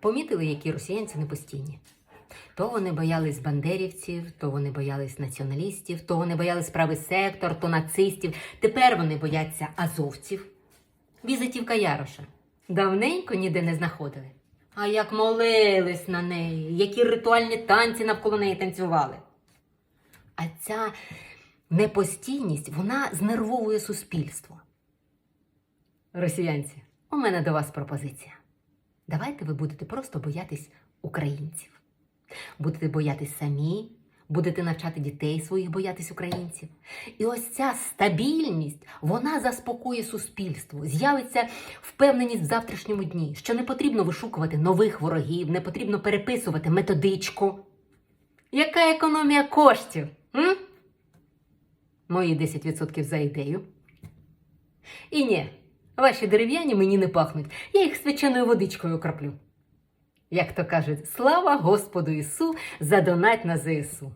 Помітили, які росіянці непостійні. То вони боялись бандерівців, то вони боялись націоналістів, то вони боялись правий сектор, то нацистів. Тепер вони бояться азовців. Візитівка Яроша. Давненько ніде не знаходили. А як молились на неї, які ритуальні танці навколо неї танцювали. А ця непостійність, вона знервовує суспільство. Росіянці, у мене до вас пропозиція. Давайте ви будете просто боятись українців. Будете боятись самі, будете навчати дітей своїх боятись українців. І ось ця стабільність, вона заспокоює суспільство. З'явиться впевненість в завтрашньому дні, що не потрібно вишукувати нових ворогів, не потрібно переписувати методичку. Яка економія коштів? М? Мої 10% за ідею. І ні, ваші дерев'яні мені не пахнуть. Я їх свяченою водичкою окроплю. Як то кажуть, слава Господу Ісу, за донать на ЗСУ.